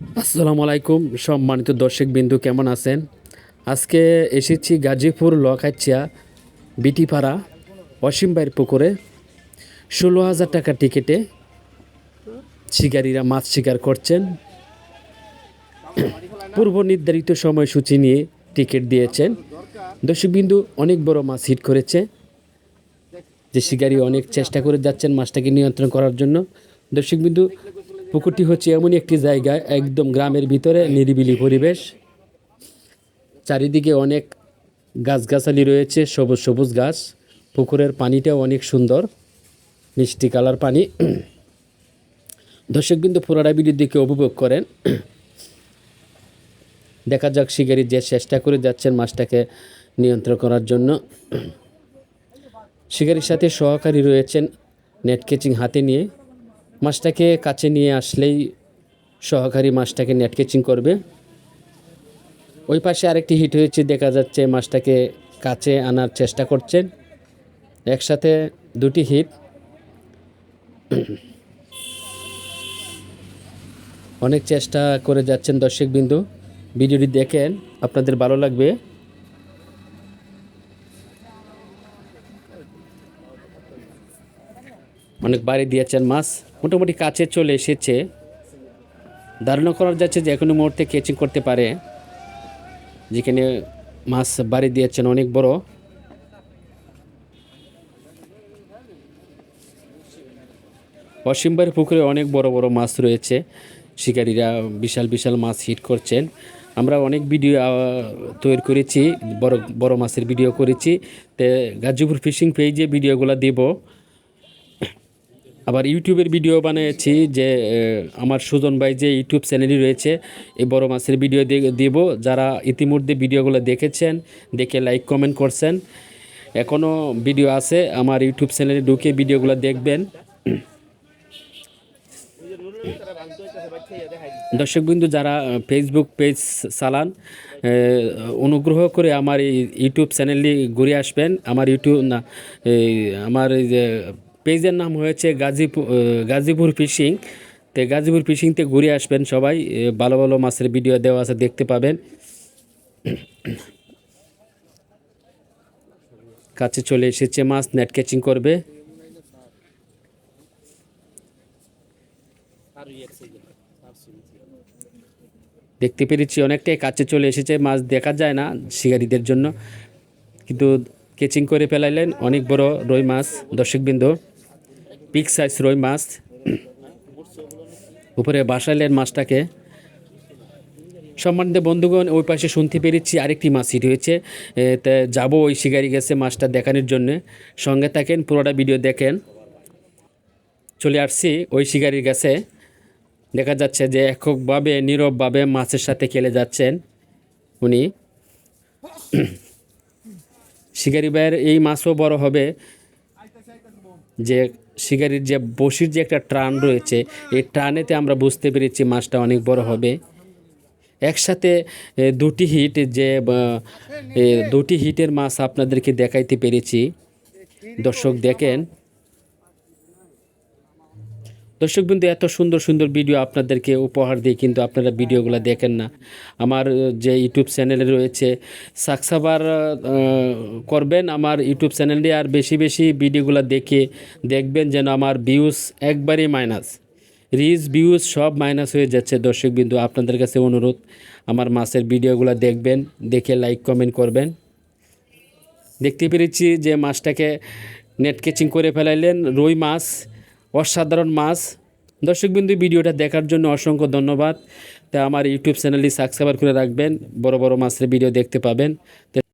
আসসালামু আলাইকুম, সম্মানিত দর্শক বিন্দু কেমন আছেন? আজকে এসেছি গাজীপুর লখাইচিয়া বিটিপাড়া অসীমবাইয়ের পুকুরে। ষোলো হাজার টাকা টিকিটে শিকারীরা মাছ শিকার করছেন। পূর্ব নির্ধারিত সময়সূচি নিয়ে টিকিট দিয়েছেন। দর্শকবিন্দু, অনেক বড় মাছ হিট করেছে। যে শিকারী অনেক চেষ্টা করে যাচ্ছেন মাছটাকে নিয়ন্ত্রণ করার জন্য। দর্শকবিন্দু পুকুরটি হচ্ছে এমন একটি জায়গা, একদম গ্রামের ভিতরে, নিরিবিলি পরিবেশ। চারিদিকে অনেক গাছগাছালি রয়েছে, সবুজ সবুজ গাছ। পুকুরের পানিটাও অনেক সুন্দর, মিষ্টি কালার পানি। দর্শকবিন্দু ভিডিও দিকে উপভোগ করেন। দেখা যাক শিকারি যে চেষ্টা করে যাচ্ছেন মাছটাকে নিয়ন্ত্রণ করার জন্য। শিকারির সাথে সহকারী রয়েছেন নেট কেচিং হাতে নিয়ে। মাছটাকে কাছে নিয়ে আসলেই সহকারী মাছটাকে নেট কেচিং করবে। ওই পাশে আরেকটি হিট হয়েছে, দেখা যাচ্ছে মাছটাকে কাছে আনার চেষ্টা করছেন একসাথে দুটি হিট অনেক চেষ্টা করে যাচ্ছেন দর্শক বিন্দু ভিডিওটি দেখেন, আপনাদের ভালো লাগবে। অনেক বাড়ি দিয়েছেন মাছ। মোটামুটি কাছে চলে এসেছে। ধারণা করা যাচ্ছে যে এখনও মুহূর্তে কেচিং করতে পারে। যেখানে মাছ বাড়ি দিয়েছেন অনেক বড়। অসীমবার পুকুরে অনেক বড় বড় মাছ রয়েছে। শিকারীরা বিশাল বিশাল মাছ হিট করছেন। আমরা অনেক ভিডিও তৈরি করেছি, বড় বড় মাছের ভিডিও করেছি। তে গাজীপুর ফিশিং পেজে ভিডিওগুলো দেব। আবার ইউটিউবের ভিডিও বানিয়েছি যে আমার সুজন ভাই যে ইউটিউব চ্যানেলই রয়েছে, এই বড় মাছের ভিডিও দেব। যারা ইতিমধ্যে ভিডিওগুলো দেখেছেন, দেখে লাইক, কমেন্ট করছেন এখনও ভিডিও আছে, আমার ইউটিউব চ্যানেলে ঢুকে ভিডিওগুলো দেখবেন। দর্শকবিন্দু যারা ফেসবুক পেজ চালান অনুগ্রহ করে আমার এই ইউটিউব চ্যানেলটি ঘুরে আসবেন। আমার ইউটিউব, না আমার এই যে পেজের নাম হয়েছে গাজীপুর গাজীপুর ফিশিং। তো গাজীপুর ফিশিংতে ঘুরে আসবেন সবাই। ভালো ভালো মাছের ভিডিও দেওয়া আছে, দেখতে পাবেন। কাছে চলে এসেছে মাছ, নেট ক্যাচিং করবে। দেখতে পেরেছি অনেকটাই কাছে চলে এসেছে মাছ, দেখা যায় না শিকারীদের জন্য। কিন্তু কেচিং করে ফেলাইলেন অনেক বড় রুই মাছ, দর্শকবৃন্দ। পিক সাইজ রুই মাছ উপরে বাসাইলেন মাছটাকে সম্মানিত বন্ধুগণ, ওই পাশে শুনতে পেরেছি আরেকটি মাছ হিট হয়েছে। যাব ওই শিকারি গেছে মাছটা দেখানোর জন্য। সঙ্গে থাকেন, পুরোটা ভিডিও দেখেন। চলে আসছি ওই শিকারির কাছে। দেখা যাচ্ছে যে এককভাবে, নীরবভাবে মাছের সাথে খেলে যাচ্ছেন উনি। শিকারি ভাইয়ের এই মাছও বড় হবে। যে শিকারির যে বসির যে একটা টান রয়েছে, এই টানেতে আমরা বুঝতে পেরেছি মাছটা অনেক বড় হবে। একসাথে দুটি হিট যে দুটি হিটের মাছ আপনাদেরকে দেখাইতে পেরেছি। দর্শক দেখেন দর্শকবৃন্দ এত সুন্দর সুন্দর ভিডিও আপনাদেরকে উপহার দিই কিন্তু আপনারা ভিডিওগুলো দেখেন না। আমার যে ইউটিউব চ্যানেলে রয়েছে সাকসাবার করবেন আমার ইউটিউব চ্যানেলে আর বেশি বেশি ভিডিওগুলো দেখে দেখবেন যেন আমার ভিউজ একবারই মাইনাস রিচ ভিউজ সব মাইনাস হয়ে যাচ্ছে দর্শকবিন্দু আপনাদের কাছে অনুরোধ, আমার মাছের ভিডিওগুলো দেখবেন, দেখে লাইক কমেন্ট করবেন। দেখতে পেরেছি যে মাছটাকে নেট কেচিং করে ফেলাইলেন রুই মাছ। অসাধারণ মাছ। দর্শকবিন্দু ভিডিওটা দেখার জন্য অসংখ্য ধন্যবাদ। তা আমার ইউটিউব চ্যানেলটি সাবস্ক্রাইব করে রাখবেন। বড় বড় মাছের ভিডিও দেখতে পাবেন।